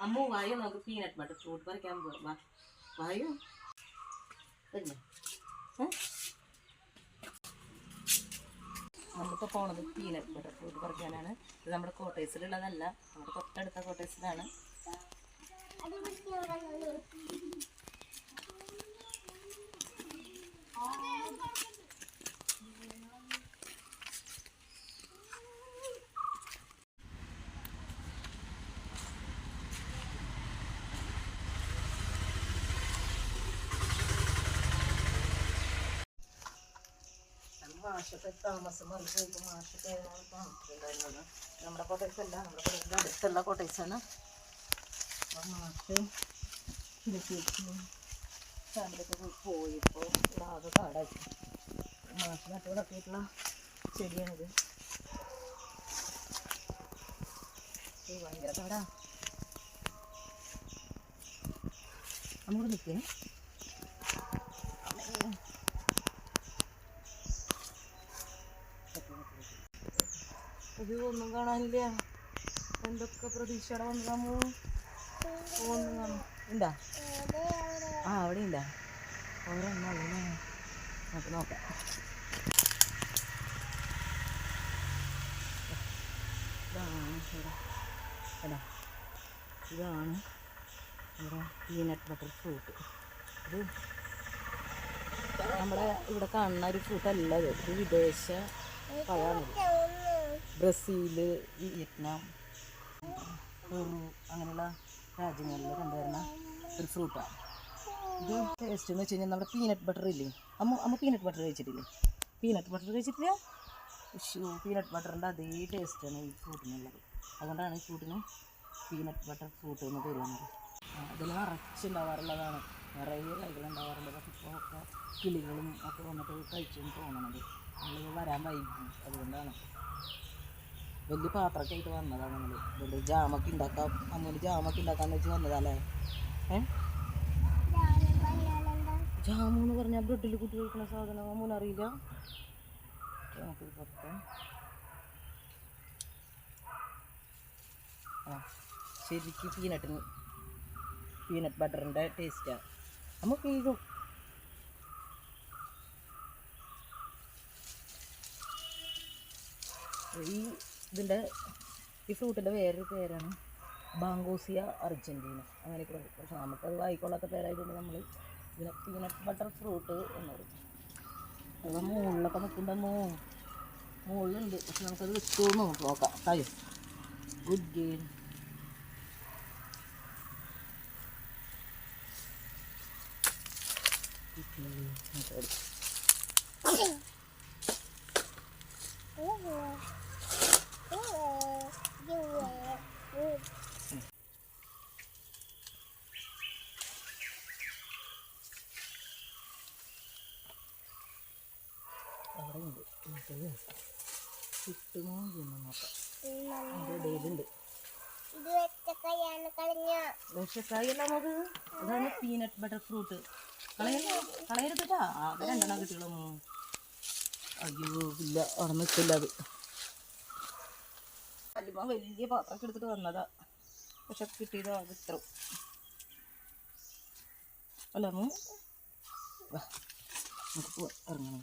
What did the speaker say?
അമ്മു വായോ? നമുക്ക് peanut butter fruit പറിക്കാൻ പോവാം വാ. വായോ? ഏ? നമ്മളിപ്പോൾ പോണത് പീനട്ട് ബട്ടർ ഫ്രൂട്ട് പറിക്കാനാണ് ഇത് നമ്മുടെ കോട്ടേഴ്സിലുള്ളതല്ല നമ്മുടെ തൊട്ടടുത്ത കോട്ടേഴ്സിലാണ് മാഷൊക്കെ താമസം മറിച്ച് മാഷൊക്കെ താമസിച്ചിട്ടുണ്ടായിരുന്നത് നമ്മുടെ കോട്ടേഴ്സ് അല്ല നമ്മുടെ കോട്ടേഴ്സിന്റെ അടുത്തുള്ള കോട്ടേഴ്സാണ് അപ്പം മാഷ് ഫാമിലിയൊക്കെ പോയപ്പോൾ ഇവിടെ ആകെ കാടായി മാഷ് നട്ടുകൊടക്കിയിട്ടുള്ള ചെടിയാണിത്. ഇത് ഭയങ്കര കാടാ നമുക്ക് നിൽക്കേ ഒന്നും കാണാനില്ല. എന്തൊക്കെ പ്രതീക്ഷയുടെ വന്നതാമോ? കാണും ഉണ്ടാ ആ അവിടെ ഉണ്ടാ ഒരെണ്ണല്ലേ നമുക്ക് നോക്കാം. ഇതാണ് ഇതാണ് നമ്മുടെ പീനട്ട് ബട്ടർ ഫ്രൂട്ട്. ഇത് നമ്മുടെ ഇവിടെ കാണുന്ന ഒരു ഫ്രൂട്ട് അല്ല ഇത് വിദേശ പഴമാണിത് ബ്രസീൽ വിയറ്റ്നാം പെറു അങ്ങനെയുള്ള രാജ്യങ്ങളിൽ കണ്ടുവരുന്ന ഒരു ഫ്രൂട്ടാണ്. ഇത് ടേസ്റ്റ് എന്ന് വെച്ച് കഴിഞ്ഞാൽ നമ്മുടെ പീനട്ട് ബട്ടർ ഇല്ലേ? അമ്മ അമ്മ പീനട്ട് ബട്ടർ കഴിച്ചിട്ടില്ലേ? പീനട്ട് ബട്ടർ കഴിച്ചിട്ടില്ല? പീനട്ട് ബട്ടറിന്റെ അതേ ടേസ്റ്റാണ് ഈ ഫ്രൂട്ടിനുള്ളത് അതുകൊണ്ടാണ് ഈ ഫ്രൂട്ടിന് പീനട്ട് ബട്ടർ ഫ്രൂട്ട് എന്ന് തരുന്നത് അതിൽ നിറച്ചുണ്ടാവാറുള്ളതാണ്. നിറയെ കൈകൾ ഉണ്ടാവാറുണ്ട്. പക്ഷെ ഇപ്പോൾ ഒക്കെ കിളികളും ഒക്കെ വന്നിട്ട് കഴിച്ചു തോന്നണത്. നമ്മളിത് വരാൻ വൈകി. അതുകൊണ്ടാണ്. വലിയ പാത്രമൊക്കെ ആയിട്ട് വന്നതാണ് നമ്മൾ അതുകൊണ്ട് ജാമൊക്കെ ഉണ്ടാക്കാം. അമ്മൂന് ജാമൊക്കെ ഉണ്ടാക്കാന്ന് വെച്ച് വന്നതല്ലേ? ഏ? ജാമു എന്ന് പറഞ്ഞാൽ ബ്രെഡിൽ കുട്ടി കഴിക്കുന്ന സാധനം. അമ്മൂന് അറിയില്ല. നമുക്ക് പുറത്ത് ആ ശരിക്കും പീനട്ടിന് പീനട്ട് ബട്ടറിന്റെ ടേസ്റ്റാണ് നമുക്ക് ഈ ഈ ഇതിന്റെ ഈ ഫ്രൂട്ടിന്റെ വേറൊരു പേരാണ് ബാങ്കോസിയ അർജന്റീന അങ്ങനെയൊക്കെ പറയും. പക്ഷെ നമുക്കത് വായിക്കൊള്ളാത്ത പേരായതുകൊണ്ട് നമ്മൾ ഇതിനെ പീനട്ട് ബട്ടർ ഫ്രൂട്ട് എന്ന് പറയും. അത് മുകളിലൊക്കെ നിൽക്കുന്നുണ്ടെന്നോ മുകളിലുണ്ട്. പക്ഷെ നമുക്കത് കിട്ടുമെന്ന് നോക്കാം. തായോ ഗുഡ് ഗെയിം അവിടെ നമുക്കത് കിട്ടുമോ എന്ന് നോക്കാം. അതിന്റെ ഇടയിലുണ്ട്. ഇത് വെച്ചക്കയാണ് കളഞ്ഞ ദോശക്കായി അല്ല നമുക്ക് അതാണ് പീനട്ട് ബട്ടർ ഫ്രൂട്ട് കളയരുത് കളയരുതട്ടാ ആകെ രണ്ടെണ്ണം കിട്ടിയുള്ളൂ അയ്യോ ഇല്ല. അവിടെ നിൽക്കില്ല അത്. അല്ലുമ്പ വലിയ പാത്രമൊക്കെ എടുത്തിട്ട് വന്നതാ. പക്ഷെ കിട്ടിയത് അത് ഇത്ര. അല്ല നമുക്ക് പോവാം. ഇറങ്ങണം.